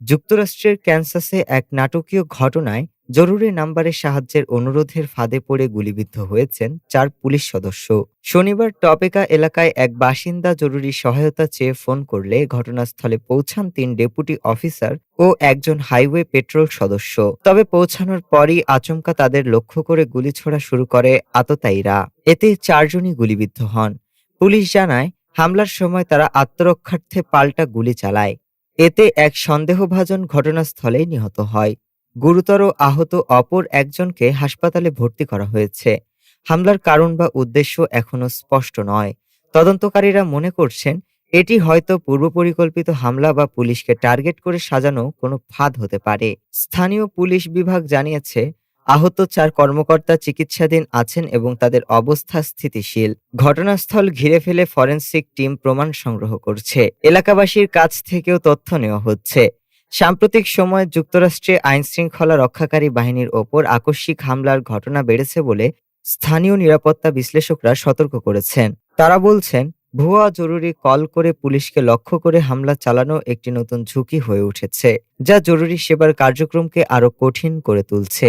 যুক্তরাষ্ট্রের ক্যানসাসে এক নাটকীয় ঘটনায় জরুরি নাম্বারের সাহায্যের অনুরোধের ফাঁদে পড়ে গুলিবিদ্ধ হয়েছেন চার পুলিশ সদস্য। শনিবার টপেকা এলাকায় এক বাসিন্দা জরুরি সহায়তা চেয়ে ফোন করলে ঘটনাস্থলে পৌঁছান তিন ডেপুটি অফিসার ও একজন হাইওয়ে পেট্রোল সদস্য। তবে পৌঁছানোর পরই আচমকা তাদের লক্ষ্য করে গুলি ছোড়া শুরু করে আততায়ীরা। এতে চারজনই গুলিবিদ্ধ হন। পুলিশ জানায়, হামলার সময় তারা আত্মরক্ষার্থে পাল্টা গুলি চালায়। এতে এক সন্দেহভাজন ঘটনাস্থলেই নিহত হয়। গুরুতর আহত অপর একজনকে হাসপাতালে ভর্তি করা হয়েছে। হামলার কারণ বা উদ্দেশ্য এখনও স্পষ্ট নয়। তদন্তকারীরা মনে করছেন, এটি হয়তো পূর্বপরিকল্পিত হামলা বা পুলিশকে টার্গেট করে সাজানো কোনো ফাঁদ হতে পারে। স্থানীয় পুলিশ বিভাগ জানিয়েছে আহত চার কর্মকর্তা চিকিৎসাধীন আছেন এবং তাদের অবস্থা স্থিতিশীল। ঘটনাস্থল ঘিরে ফেলে ফরেন্সিক টিম প্রমাণ সংগ্রহ করছে। এলাকাবাসীর কাছ থেকেও তথ্য নেওয়া হচ্ছে। সাম্প্রতিক সময়ে যুক্তরাষ্ট্রে আইন শৃঙ্খলা রক্ষাকারী বাহিনীর ওপর আকস্মিক হামলার ঘটনা বেড়েছে বলে স্থানীয় নিরাপত্তা বিশ্লেষকরা সতর্ক করেছেন। তারা বলছেন, ভুয়া জরুরি কল করে পুলিশকে লক্ষ্য করে হামলা চালানো একটি নতুন ঝুঁকি হয়ে উঠেছে, যা জরুরি সেবার কার্যক্রমকে আরও কঠিন করে তুলছে।